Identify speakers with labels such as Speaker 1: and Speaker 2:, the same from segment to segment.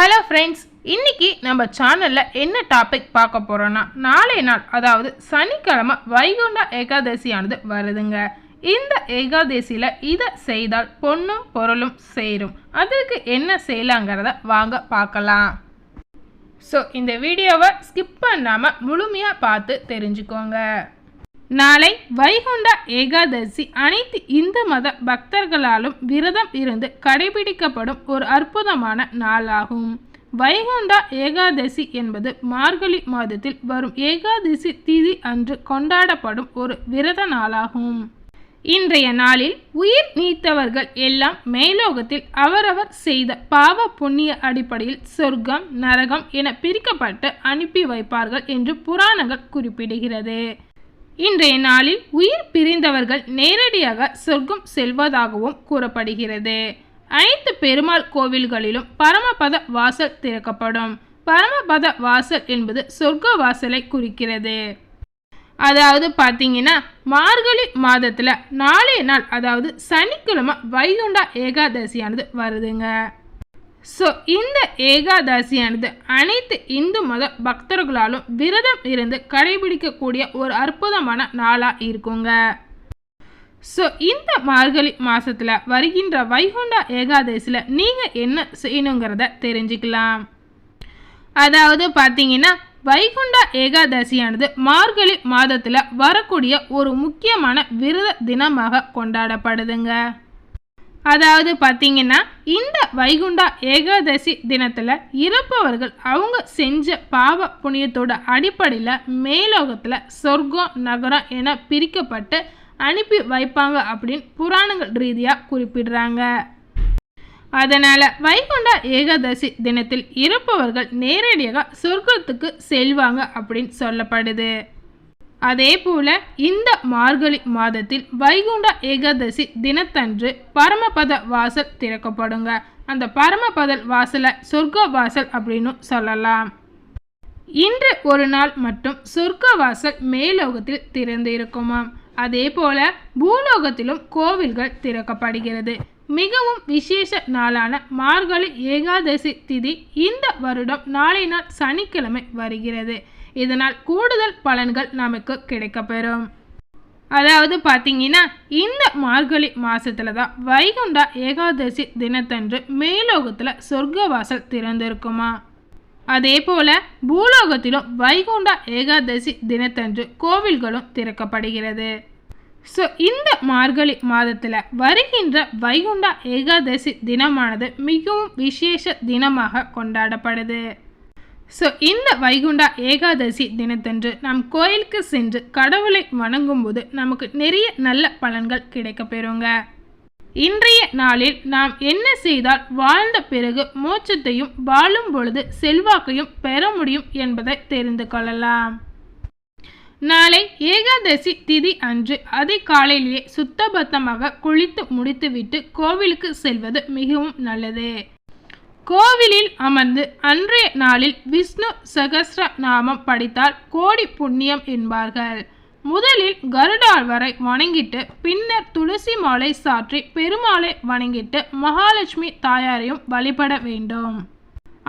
Speaker 1: Hello friends இன்றைக்கி நம்ம சேனலில் என்ன டாபிக் பார்க்க போகிறோன்னா நாளை நாள் அதாவது சனிக்கிழமை வைகுண்ட ஏகாதசியானது வருதுங்க. இந்த ஏகாதசியில் இதை செய்தால் பொண்ணும் பொருளும் சேரும். அதற்கு என்ன செய்யலாங்கிறத வாங்க பார்க்கலாம். ஸோ இந்த வீடியோவை ஸ்கிப் பண்ணாமல் முழுமையாக பார்த்து தெரிஞ்சுக்கோங்க. நாளை வைகுண்ட ஏகாதசி அனைத்து இந்து மத பக்தர்களாலும் விரதம் இருந்து கடைபிடிக்கப்படும் ஒரு அற்புதமான நாளாகும். வைகுண்டா ஏகாதசி என்பது மார்கழி மாதத்தில் வரும் ஏகாதசி திதி அன்று கொண்டாடப்படும் ஒரு விரத நாளாகும். இன்றைய நாளில் உயிர் நீத்தவர்கள் எல்லாம் மேலோகத்தில் அவரவர் செய்த பாவ புண்ணிய அடிப்படையில் சொர்க்கம் நரகம் என பிரிக்கப்பட்டு அனுப்பி வைப்பார்கள் என்று புராணங்கள் குறிப்பிடுகிறது. இன்றைய நாளில் உயிர் பிரிந்தவர்கள் நேரடியாக சொர்க்கம் செல்வதாகவும் கூறப்படுகிறது. அனைத்து பெருமாள் கோவில்களிலும் பரமபத வாசல் திறக்கப்படும். பரமபத வாசல் என்பது சொர்க்க வாசலை குறிக்கிறது. அதாவது பார்த்தீங்கன்னா மார்கழி மாதத்தில் நாளைய நாள் அதாவது சனிக்கிழமை வைகுண்டா ஏகாதசியானது வருதுங்க. ஸோ இந்த ஏகாதசியானது அனைத்து இந்து மத பக்தர்களாலும் விரதம் இருந்து கடைபிடிக்கக்கூடிய ஒரு அற்புதமான நாளாக இருக்குங்க. ஸோ இந்த மார்கழி மாதத்தில் வருகின்ற வைகுண்டா ஏகாதசியில் நீங்கள் என்ன செய்யணுங்கிறத தெரிஞ்சுக்கலாம். அதாவது பார்த்தீங்கன்னா வைகுண்டா ஏகாதசியானது மார்கழி மாதத்தில் வரக்கூடிய ஒரு முக்கியமான விரத தினமாக கொண்டாடப்படுதுங்க. அதாவது பார்த்தீங்கன்னா இந்த வைகுண்டா ஏகாதசி தினத்தில் இறப்பவர்கள் அவங்க செஞ்ச பாவ புண்ணியத்தோட அடிப்படையில் மேலோகத்தில் சொர்க்கம் நகரம் என பிரிக்கப்பட்டு அனுப்பி வைப்பாங்க அப்படின்னு புராணங்கள் ரீதியாக குறிப்பிடுறாங்க. அதனால் வைகுண்டா ஏகாதசி தினத்தில் இறப்பவர்கள் நேரடியாக சொர்க்கத்துக்கு செல்வாங்க அப்படின்னு சொல்லப்படுது. அதே போல இந்த மார்கழி மாதத்தில் வைகுண்ட ஏகாதசி தினத்தன்று பரமபத வாசல் திறக்கப்படுங்க. அந்த பரமபத வாசலை சொர்க்க வாசல் அப்படின்னு சொல்லலாம். இன்று ஒரு நாள் மட்டும் சொர்க்க வாசல் மேலோகத்தில் திறந்து இருக்குமாம் அதே போல பூலோகத்திலும் கோவில்கள் திறக்கப்படுகிறது. மிகவும் விசேஷ நாளான மார்கழி ஏகாதசி திதி இந்த வருடம் நாளை நாள் சனிக்கிழமை வருகிறது. இதனால் கூடுதல் பலன்கள் நமக்கு கிடைக்கப்பெறும். அதாவது பார்த்தீங்கன்னா இந்த மார்கழி மாதத்தில் தான் வைகுண்டா ஏகாதசி தினத்தன்று மேலோகத்தில் சொர்க்கவாசல் திறந்திருக்குமா? அதே போல பூலோகத்திலும் வைகுண்டா ஏகாதசி தினத்தன்று கோவில்களும் திறக்கப்படுகிறது. ஸோ இந்த மார்கழி மாதத்தில் வருகின்ற வைகுண்டா ஏகாதசி தினமானது மிகவும் விசேஷ தினமாக கொண்டாடப்படுது. ஸோ இந்த வைகுண்டா ஏகாதசி தினத்தன்று நம் கோயிலுக்கு சென்று கடவுளை வணங்கும்போது நமக்கு நிறைய நல்ல பலன்கள் கிடைக்கப்பெறுங்க. இன்றைய நாளில் நாம் என்ன செய்தால் வாழ்ந்த பிறகு மோட்சத்தையும் வாழும் பொழுது செல்வாக்கையும் பெற முடியும் என்பதை தெரிந்து கொள்ளலாம். நாளை ஏகாதசி திதி அன்று அதிகாலையிலேயே சுத்தபத்தமாக குளித்து முடித்துவிட்டு கோவிலுக்கு செல்வது மிகவும் நல்லது. கோவிலில் அமர்ந்து அன்றைய நாளில் விஷ்ணு சகசிர நாமம் படித்தால் கோடி புண்ணியம் என்பார்கள். முதலில் கருடாழ்வரை வணங்கிட்டு பின்னர் துளசி மாலை சாற்றி பெருமாளை வணங்கிட்டு மகாலட்சுமி தாயாரையும் வழிபட வேண்டும்.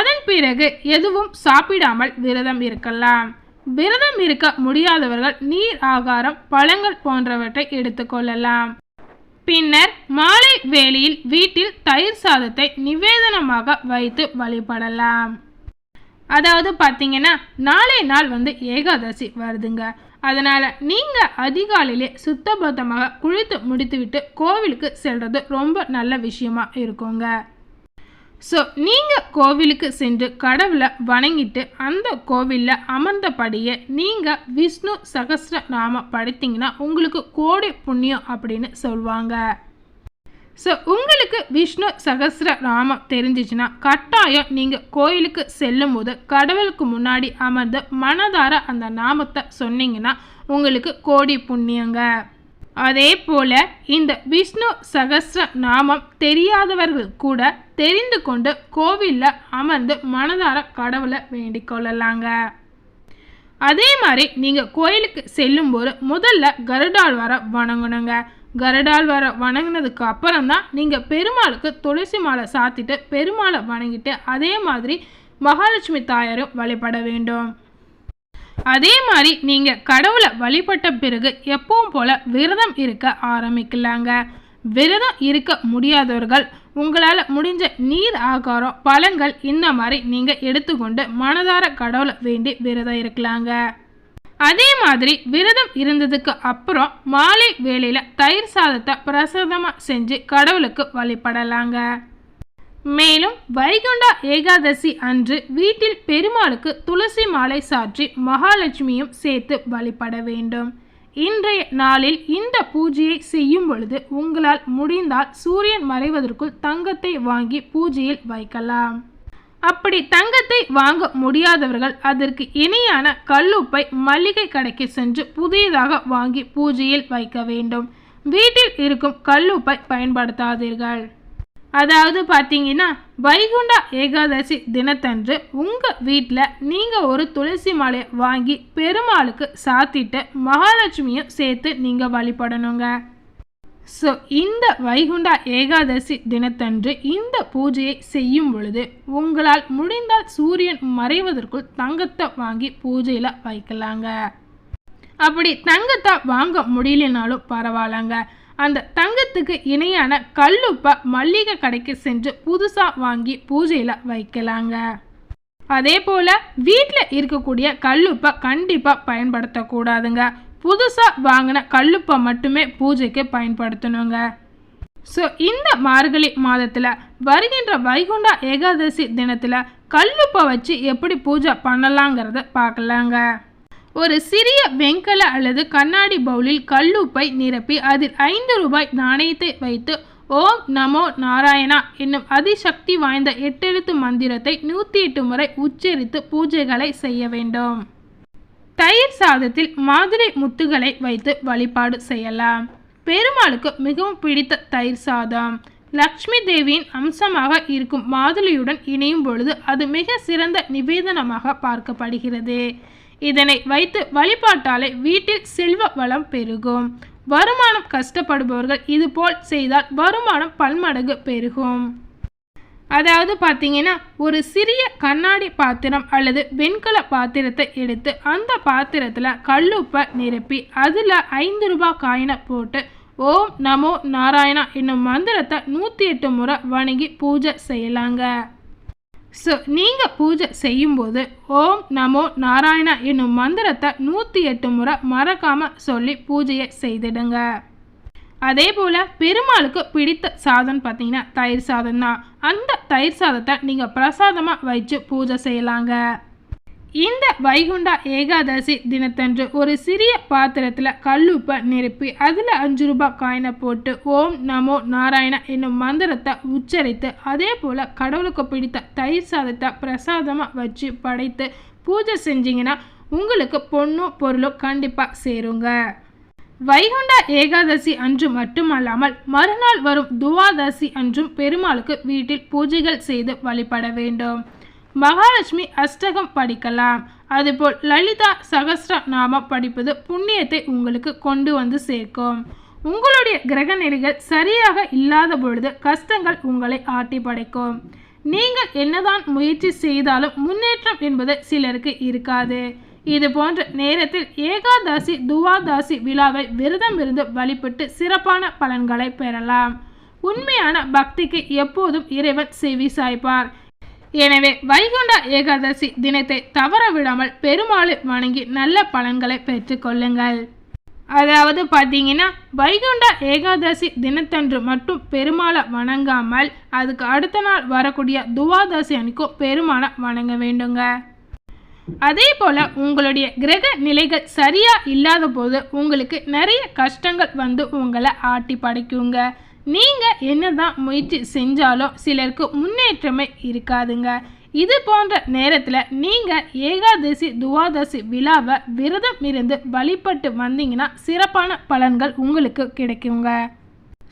Speaker 1: அதன் பிறகு எதுவும் சாப்பிடாமல் விரதம் இருக்கலாம். விரதம் இருக்க முடியாதவர்கள் நீர் ஆகாரம் பழங்கள் போன்றவற்றை எடுத்துக்கொள்ளலாம் பின்னர் மாலை வேளையில் வீட்டில் தயிர் சாதத்தை நிவேதனமாக வைத்து வழிபடலாம். அதாவது பார்த்தீங்கன்னா நாளை நாள் வந்து ஏகாதசி வருதுங்க. அதனால் நீங்கள் அதிகாலையிலே சுத்தபத்தமாக குளித்து முடித்துவிட்டு கோவிலுக்கு செல்வது ரொம்ப நல்ல விஷயமா இருக்குங்க. ஸோ நீங்கள் கோவிலுக்கு சென்று கடவுளை வணங்கிட்டு அந்த கோவிலில் அமர்ந்தபடியே நீங்கள் விஷ்ணு சகசிர நாம படித்தீங்கன்னா உங்களுக்கு கோடி புண்ணியம் அப்படின்னு சொல்லுவாங்க ஸோ உங்களுக்கு விஷ்ணு சகசிர நாமம் தெரிஞ்சிச்சுன்னா கட்டாயம் நீங்கள் கோயிலுக்கு செல்லும்போது கடவுளுக்கு முன்னாடி அமர்ந்து மனதார அந்த நாமத்தை சொன்னீங்கன்னா உங்களுக்கு கோடி புண்ணியங்க. அதே போல் இந்த விஷ்ணு சகஸ்ர நாமம் தெரியாதவர்கள் கூட தெரிந்து கொண்டு கோவிலில் அமர்ந்து மனதார கடவுளை வேண்டிக் கொள்ளலாங்க. அதே மாதிரி நீங்கள் கோயிலுக்கு செல்லும்போது முதல்ல கருடாழ்வாரை வணங்கணுங்க. கருடால் வர வணங்கினதுக்கு அப்புறம் தான் நீங்கள் பெருமாளுக்கு துளசி மாலை சாத்திட்டு பெருமாளை வணங்கிட்டு அதே மாதிரி மகாலட்சுமி தாயாரும் வழிபட வேண்டும். அதே மாதிரி நீங்கள் கடவுளை வழிபட்ட பிறகு எப்பவும் போல விரதம் இருக்க ஆரம்பிக்கலாங்க. விரதம் இருக்க முடியாதவர்கள் உங்களால் முடிஞ்ச நீர் ஆகாரம் பழங்கள் இந்த மாதிரி நீங்கள் எடுத்துக்கொண்டு மனதார கடவுளை வேண்டி விரதம் இருக்கலாங்க. அதே மாதிரி விரதம் இருந்ததுக்கு அப்புறம் மாலை வேளையில் தயிர் சாதத்தை பிரசாதமாக செஞ்சு கடவுளுக்கு வழிபடலாங்க. மேலும் வைகுண்டா ஏகாதசி அன்று வீட்டில் பெருமாளுக்கு துளசி மாலை சாற்றி மகாலட்சுமியும் சேர்த்து வழிபட வேண்டும். இன்றைய நாளில் இந்த பூஜையை செய்யும் பொழுது உங்களால் முடிந்தால் சூரியன் மறைவதற்குள் தங்கத்தை வாங்கி பூஜையில் வைக்கலாம். அப்படி தங்கத்தை வாங்க முடியாதவர்கள் அதற்கு இணையான கல்லுப்பை மல்லிகை கடைக்கு சென்று புதியதாக வாங்கி பூஜையில் வைக்க வேண்டும். வீட்டில் இருக்கும் கல்லுப்பை பயன்படுத்தாதீர்கள். அதாவது பார்த்தீங்கன்னா வைகுண்டா ஏகாதசி தினத்தன்று உங்கள் வீட்டில் நீங்கள் ஒரு துளசி மாலையை வாங்கி பெருமாளுக்கு சாத்திட்டு மகாலட்சுமியும் சேர்த்து நீங்கள் வழிபடணுங்க. ஸோ இந்த வைகுண்டா ஏகாதசி தினத்தன்று இந்த பூஜையை செய்யும் பொழுது உங்களால் முடிந்தால் சூரியன் மறைவதற்குள் தங்கத்தை வாங்கி பூஜையில் வைக்கலாங்க. அப்படி தங்கத்தை வாங்க முடியலனாலும் பரவாயில்லங்க. அந்த தங்கத்துக்கு இணையான கல்லுப்பை மல்லிகை கடைக்கு சென்று புதுசாக வாங்கி பூஜையில் வைக்கலாங்க. அதே போல் வீட்டில் இருக்கக்கூடிய கல்லுப்பை கண்டிப்பாக பயன்படுத்தக்கூடாதுங்க. புதுசாக வாங்கின கல்லுப்பை மட்டுமே பூஜைக்கு பயன்படுத்தணுங்க. ஸோ இந்த மார்கழி மாதத்தில் வருகின்ற வைகுண்டா ஏகாதசி தினத்தில் கல்லுப்பை வச்சு எப்படி பூஜை பண்ணலாங்கிறத பார்க்கலாங்க. ஒரு சிறிய வெங்கல அல்லது கண்ணாடி பவுலில் கல்லுப்பை நிரப்பி அதில் ஐந்து ரூபாய் நாணயத்தை வைத்து ஓம் நமோ நாராயணா என்னும் அதிசக்தி வாய்ந்த எட்டெழுத்து மந்திரத்தை நூற்றி எட்டு முறை உச்சரித்து பூஜைகளை செய்ய வேண்டும். தயிர் சாதத்தில் மாதிரி முத்துகளை வைத்து வழிபாடு செய்யலாம். பெருமாளுக்கு மிகவும் பிடித்த தயிர் சாதம். லக்ஷ்மி தேவியின் அம்சமாக இருக்கும் மாதுளையுடன் இணையும் பொழுது அது மிக சிறந்த நிவேதனமாக பார்க்கப்படுகிறது. இதனை வைத்து வழிபாட்டாலே வீட்டில் செல்வ வளம் பெருகும். வருமானம் கஷ்டப்படுபவர்கள் இதுபோல் செய்தால் வருமானம் பல்மடங்கு பெருகும். அதாவது பார்த்தீங்கன்னா ஒரு சிறிய கண்ணாடி பாத்திரம் அல்லது வெண்கல பாத்திரத்தை எடுத்து அந்த பாத்திரத்தில் கல்லுப்பை நிரப்பி அதில் ஐந்து ரூபாய் காயினை போட்டு ஓம் நமோ நாராயணா என்னும் மந்திரத்தை நூற்றி எட்டு முறை வணங்கி பூஜை செய்யலாங்க. ஸோ நீங்கள் பூஜை செய்யும்போது ஓம் நமோ நாராயணா என்னும் மந்திரத்தை நூற்றி எட்டு முறை மறக்காமல் சொல்லி பூஜையை செய்திடுங்க. அதே போல் பெருமாளுக்கு பிடித்த சாதம் பார்த்தீங்கன்னா தயிர் சாதம் தான் அந்த தயிர் சாதத்தை நீங்கள் பிரசாதமாக வச்சு பூஜை செய்யலாங்க. இந்த வைகுண்டா ஏகாதசி தினத்தன்று ஒரு சிறிய பாத்திரத்தில் கல்லுப்பை நிரப்பி அதில் அஞ்சு ரூபாய் காயினை போட்டு ஓம் நமோ நாராயண என்னும் மந்திரத்தை உச்சரித்து அதே போல் கடவுளுக்கு பிடித்த தயிர் சாதத்தை பிரசாதமாக வச்சு படைத்து பூஜை செஞ்சிங்கன்னா உங்களுக்கு பொண்ணும் பொருளும் கண்டிப்பாக சேருங்க. வைகுண்டா ஏகாதசி அன்று மட்டுமல்லாமல் மறுநாள் வரும் துவாதசி அன்றும் பெருமாளுக்கு வீட்டில் பூஜைகள் செய்து வழிபட வேண்டும். மகாலட்சுமி அஷ்டகம் படிக்கலாம். அதுபோல் லலிதா சகஸ்ர நாமம் படிப்பது புண்ணியத்தை உங்களுக்கு கொண்டு வந்து சேர்க்கும். உங்களுடைய கிரக நிலைகள் சரியாக இல்லாத பொழுது கஷ்டங்கள் உங்களை ஆட்டி படைக்கும். நீங்கள் என்னதான் முயற்சி செய்தாலும் முன்னேற்றம் என்பது சிலருக்கு இருக்காது. இது போன்ற நேரத்தில் ஏகாதாசி துவாதாசி விழாவை விரதம் இருந்து வழிபட்டு சிறப்பான பலன்களை பெறலாம். உண்மையான பக்திக்கு எப்போதும் இறைவன் செவி சாய்ப்பார். எனவே வைகுண்ட ஏகாதசி தினத்தை தவற விடாமல் பெருமாளை வணங்கி நல்ல பலன்களை பெற்றுக்கொள்ளுங்கள் அதாவது பார்த்தீங்கன்னா வைகுண்ட ஏகாதசி தினத்தன்று மட்டும் பெருமாளை வணங்காமல் அதுக்கு அடுத்த நாள் வரக்கூடிய துவாதசி அன்னைக்கும் பெருமாளை வணங்க வேண்டுங்க. அதே போல் உங்களுடைய கிரக நிலைகள் சரியாக இல்லாத போது உங்களுக்கு நிறைய கஷ்டங்கள் வந்து உங்களை ஆட்டி படைக்குங்க. நீங்கள் என்னதான் முயற்சி செஞ்சாலும் சிலருக்கு முன்னேற்றமே இருக்காதுங்க. இது போன்ற நேரத்தில் நீங்கள் ஏகாதசி துவாதசி விழாவை விரதம் இருந்து வழிபட்டு வந்தீங்கன்னா சிறப்பான பலன்கள் உங்களுக்கு கிடைக்குங்க.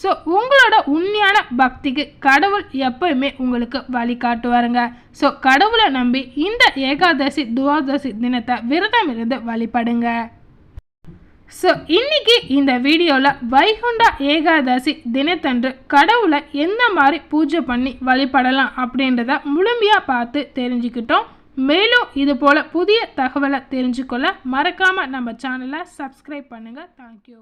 Speaker 1: ஸோ உங்களோட உண்மையான பக்திக்கு கடவுள் எப்பயுமே உங்களுக்கு வழிகாட்டுவாருங்க. ஸோ கடவுளை நம்பி இந்த ஏகாதசி துவாதசி தினத்தை விரதம் இருந்து வழிபடுங்க. ஸோ இன்னைக்கு இந்த வீடியோவில் வைகுண்டா ஏகாதசி தினத்தன்று கடவுளை எந்த மாதிரி பூஜை பண்ணி வழிபடலாம் அப்படின்றத முழுமையாக பார்த்து தெரிஞ்சுக்கிட்டோம். மேலும் இது போல் புதிய தகவலை தெரிஞ்சுக்கொள்ள மறக்காமல் நம்ம சேனலை சப்ஸ்கிரைப் பண்ணுங்கள் தேங்க்யூ